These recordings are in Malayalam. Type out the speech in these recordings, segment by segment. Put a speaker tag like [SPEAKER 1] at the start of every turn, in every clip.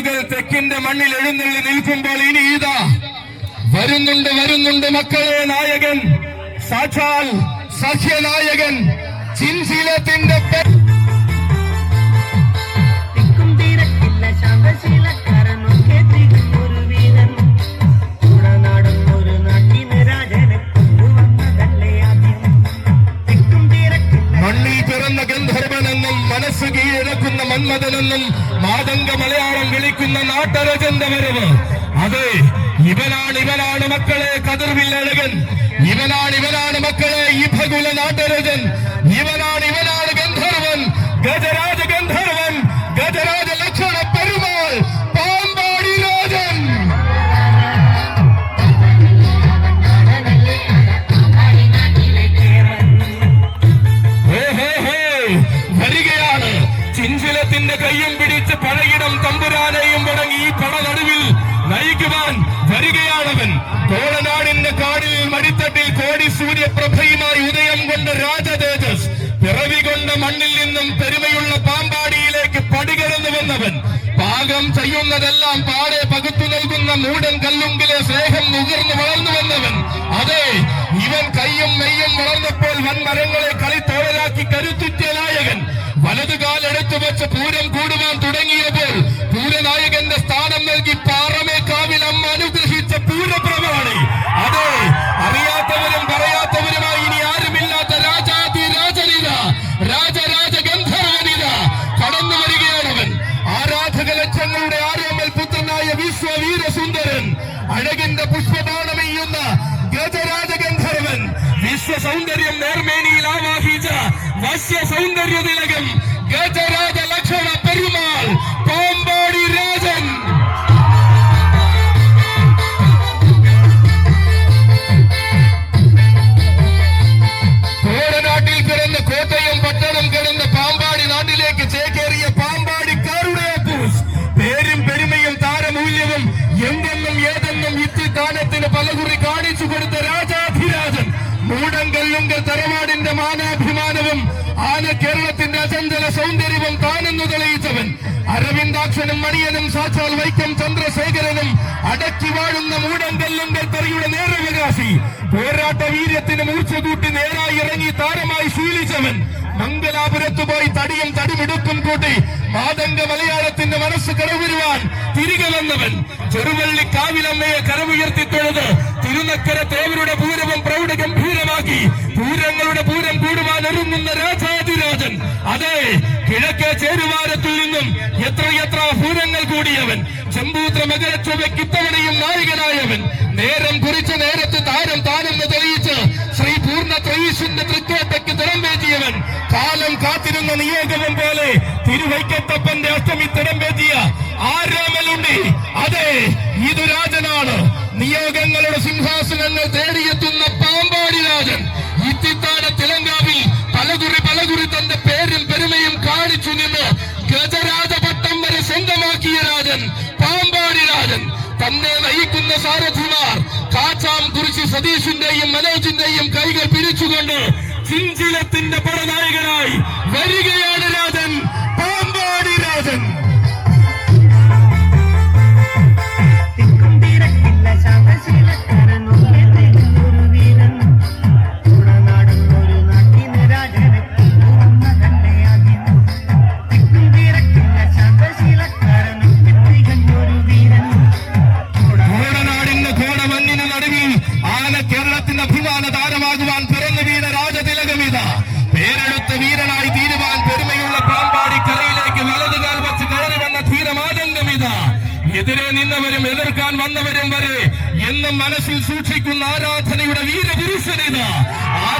[SPEAKER 1] നാളുകൾ തെക്കിന്റെ മണ്ണിൽ എഴുന്നള്ളി നിൽക്കുമ്പോൾ ഇനി ഇതാ. വരുന്നുണ്ട് വരുന്നുണ്ട് മക്കളെ നായകൻ. സാക്ഷാൽ സഖ്യനായകൻ ചിൻശീലത്തിന്റെ മനസ്സ് കീഴടക്കുന്ന മന്മഥനെന്നും മാതംഗ മലയാളം വിളിക്കുന്ന നാട്ടരജന്റെ വരവ്. അതെ ഇവനാണ് ഇവനാണ് മക്കളെ കതിർവില്ലഴകൻ. ഇവനാണ് ഇവനാണ് മക്കളെ ഈ ഭഗുല നാട്ടരജൻ. തമ്പുരാനെയും മുടങ്ങി ഈ പട നടുവിൽ നയിക്കുവാൻ വരികയാണവൻ. കോളനാടിന്റെ കാടിൽ മടിത്തട്ടിൽ കോടി സൂര്യപ്രഭയുമായി ഉദയം കൊണ്ട രാജതേജസ് പിറവി കൊണ്ട മണ്ണിൽ നിന്നും പെരുമയുള്ള പാമ്പാടിയിലേക്ക് പടികരന്നു വന്നവൻ. പാകം ചെയ്യുന്നതെല്ലാം പാടെ പകുത്തു നൽകുന്ന മൂടൻ കല്ലുങ്കിലെ സ്നേഹം മുകർന്നു വളർന്നു വന്നവൻ. അതെ ഇവൻ കയ്യും മെയ്യും വളർന്നപ്പോൾ വൻമരങ്ങളെ കളിത്തോഴലാക്കി കരുത്തുറ്റ നായകൻ. വലതുകാലെടുത്തു വെച്ച് പൂരം കൂടുവാൻ അഴകിന്റെ പുഷ്പബാണമെയ്യുന്ന ഗജരാജ ഗന്ധർവൻ വിശ്വ സൗന്ദര്യം നേർമേനിയിൽ ആവാഹിച്ച വശ്യ സൗന്ദര്യ തിലകം ഗജരാജ ലക്ഷണ പെരുമാൾ പാമ്പാടി രാജൻ കോടനാട്ടിൽ പിറന്ന് കോട്ടയം പട്ടണം കിടന്ന് പാമ്പാടി നാട്ടിലേക്ക് ചേക്കേറിയ തറവാടിന്റെ മാനാഭിമാനവും ആന കേരളത്തിന്റെ അചഞ്ചല സൗന്ദര്യവും താനെന്നു തെളിയിച്ചവൻ. അരവിന്ദാക്ഷനും മണിയനും സാക്ഷാൽ വൈക്കം ചന്ദ്രശേഖരനും അടക്കി വാഴുന്ന മൂടങ്കല്ലുങ്കൽ തെറിയുടെ നേരവികാസി പോരാട്ട വീര്യത്തിന് മൂർച്ച കൂട്ടി നേരായി ഇറങ്ങി താരമായി ശീലിച്ചവൻ. മംഗലാപുരത്ത് പോയി തടിയും തടിമിടുക്കും കൂട്ടി മാതംഗ മലയാളത്തിന്റെ മനസ്സ് കടവുരുവാൻ തിരികെ വന്നവൻ. ചെറുവള്ളി കാവിലമ്മയെ കരമുയർത്തി തൊഴുത് തിരുനക്കര തേവരുടെ പൂരവും പ്രൗഢ ഒരുങ്ങുന്ന രാജാതിരാജൻ അതെ കിഴക്കേ ചേരുവാരത്തിൽ നിന്നും എത്രയെത്ര പൂരങ്ങൾ കൂടിയവൻ. ചെമ്പൂത്ര മകരച്ചൊവ്വയ്ക്ക് ഇത്തവണയും നായകനായവൻ. നേരം കുറിച്ച നേരത്ത് താരം താനെന്ന് തെളിയിച്ച് ശ്രീ പൂർണ ത്രയീശന്റെ തൃക്കോട്ടയ്ക്ക് തിടംപേറ്റിയവൻ കാലം കാത്തിരുന്ന നിയോഗവും പോലെ തിരുവൈക്കത്തപ്പന്റെ അഷ്ടമി വേദിയ ആരാമലുണ്ടി അതെ ഇത് രാജനാണ്. നിയോഗങ്ങളുടെ സിംഹാസനങ്ങൾ തേടിയെത്തുന്ന പാമ്പാടി രാജൻ. നയിക്കുന്ന സാരഥിമാർ കാച്ചാം കുറിച്ച് സതീഷിന്റെയും മനോജിന്റെയും കൈകൾ പിരിച്ചുകൊണ്ട് ചിഞ്ചിലത്തിന്റെ പടനായകനായി വരികയാണ് രാജൻ പാമ്പാടി രാജൻ.
[SPEAKER 2] എതിരെ നിന്നവരും എതിർക്കാൻ വന്നവരും വരെ എന്നും മനസ്സിൽ സൂക്ഷിക്കുന്ന ആരാധനയുടെ വീരപുരുഷനിത. ആരവത്തിൽ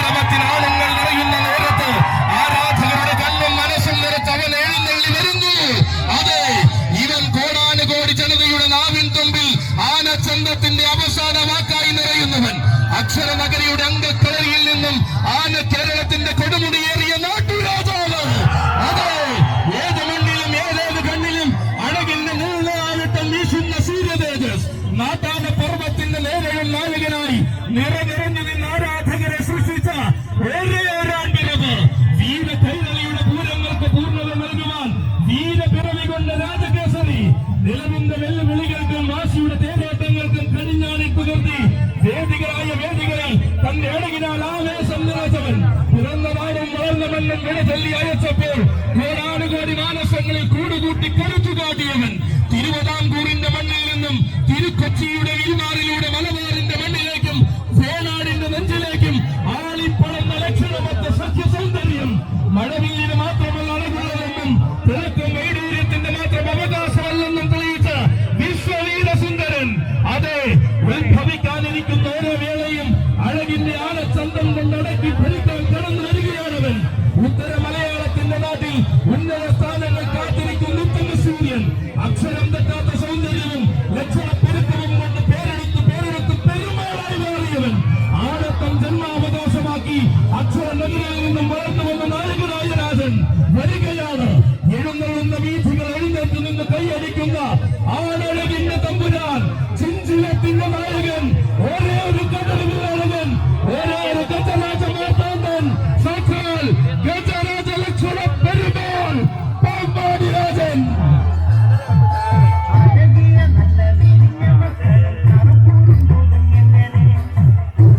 [SPEAKER 2] നാട്ടാന പർവത്തിന്റെ നേരെയുള്ള നായകനായി നിറനിറഞ്ഞു
[SPEAKER 1] നിന്ന് ആരാധകരെ സൃഷ്ടിച്ച ഒരേ ഒരാണ്ടിനത്. വീരധൈരണിയുടെ പൂരങ്ങൾക്ക് പൂർണത നൽകുവാൻ വീരപിറവി കൊണ്ട രാജകേസരി നിലവിന്റെ വെല്ലുവിളികൾക്കും വാശിയുടെ തേരോട്ടങ്ങൾക്കും കടിഞ്ഞാണി പുകർത്തി വേദികളായ വേദികളിൽ തന്റെ അഴകിനാൽ ആവേശം നിറച്ചവൻ പിറന്ന വാരം വളർന്ന മണ്ണും വിളതല്ലി അയച്ചപ്പോൾ കോടാനുകോടി മാനസങ്ങളിൽ കൂടുകൂട്ടി കരുത്തു കാട്ടിയവൻ തിരുവിതാംകൂറിന്റെ മണ്ണിൽ നിന്നും തിരുക്കൊച്ചിയുടെ ഇരുനാറിലൂടെ മലബാറിന്റെ മണ്ണിലേക്കും വേണാടിന്റെ നെഞ്ചിലേക്കും ആളിപ്പടന്ന ലക്ഷണമൊത്ത സത്യസൗന്ദര്യം മഴവില്ലിന് മാത്രമല്ല അളകുള്ളതെന്നും തിളക്കം വൈഡൂര്യത്തിന്റെ മാത്രം അവകാശമല്ലെന്നും തെളിയിച്ച വിശ്വവീര സുന്ദരൻ അതെ ഉത്ഭവിക്കാനിരിക്കുന്ന వేదికగా ఆడ